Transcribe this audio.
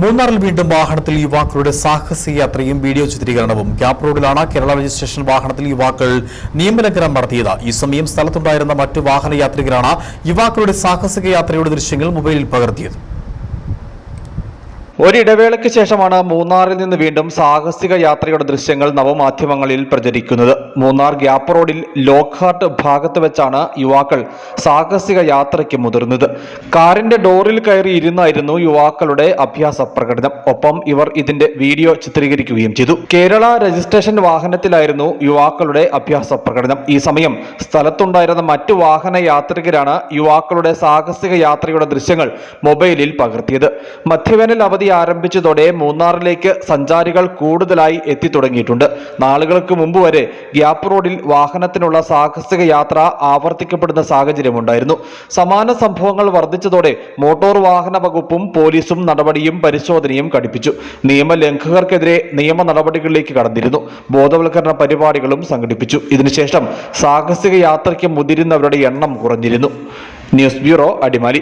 മൂന്നാറിൽ വീണ്ടും വാഹനത്തിൽ യുവാക്കളുടെ സാഹസിക യാത്രയും വീഡിയോ ചിത്രീകരണവും. ക്യാപ് റോഡിലാണ് കേരള രജിസ്ട്രേഷൻ വാഹനത്തിൽ യുവാക്കൾ നിയമലംഘനം നടത്തിയത്. ഈ സമയം സ്ഥലത്തുണ്ടായിരുന്ന മറ്റു വാഹന യാത്രികരാണ് യുവാക്കളുടെ സാഹസിക യാത്രയുടെ ദൃശ്യങ്ങൾ മൊബൈലിൽ പകർത്തിയത്. ഒരിടവേളയ്ക്ക് ശേഷമാണ് മൂന്നാറിൽ നിന്ന് വീണ്ടും സാഹസിക യാത്രയുടെ ദൃശ്യങ്ങൾ നവമാധ്യമങ്ങളിൽ പ്രചരിക്കുന്നത്. മൂന്നാർ ഗ്യാപ്പ് റോഡിൽ ലോക്ക്ഹാർട്ട് ഭാഗത്ത് വെച്ചാണ് യുവാക്കൾ സാഹസിക യാത്രയ്ക്ക് മുതിർന്നത്. കാറിന്റെ ഡോറിൽ കയറി ഇരുന്നായിരുന്നു യുവാക്കളുടെ അഭ്യാസ പ്രകടനം. ഒപ്പം ഇവർ ഇതിന്റെ വീഡിയോ ചിത്രീകരിക്കുകയും ചെയ്തു. കേരള രജിസ്ട്രേഷൻ വാഹനത്തിലായിരുന്നു യുവാക്കളുടെ അഭ്യാസ പ്രകടനം. ഈ സമയം സ്ഥലത്തുണ്ടായിരുന്ന മറ്റു വാഹന യാത്രികരാണ് യുവാക്കളുടെ സാഹസിക യാത്രയുടെ ദൃശ്യങ്ങൾ മൊബൈലിൽ പകർത്തിയത്. മധ്യവേനൽ അവധി ആരംഭിച്ചതോടെ മൂന്നാറിലേക്ക് സഞ്ചാരികൾ കൂടുതലായി എത്തിത്തുടങ്ങിയിട്ടുണ്ട് നാളുകൾക്ക് മുമ്പ് വരെ ഗ്യാപ്പ് റോഡിൽ വാഹനത്തിനുള്ള സാഹസിക യാത്ര ആവർത്തിക്കപ്പെടുന്ന സാഹചര്യമുണ്ടായിരുന്നു. സമാന സംഭവങ്ങൾ വർദ്ധിച്ചതോടെ മോട്ടോർ വാഹന വകുപ്പും പോലീസും നടപടിയും പരിശോധനയും ഘടിപ്പിച്ചു നിയമലംഘകർക്കെതിരെ നിയമ നടപടികളിലേക്ക് കടന്നിരുന്നു. ബോധവൽക്കരണ പരിപാടികളും സംഘടിപ്പിച്ചു. ഇതിനുശേഷം സാഹസിക യാത്രയ്ക്ക് മുതിരുന്നവരുടെ എണ്ണം കുറഞ്ഞിരുന്നു. News bureau Adimali.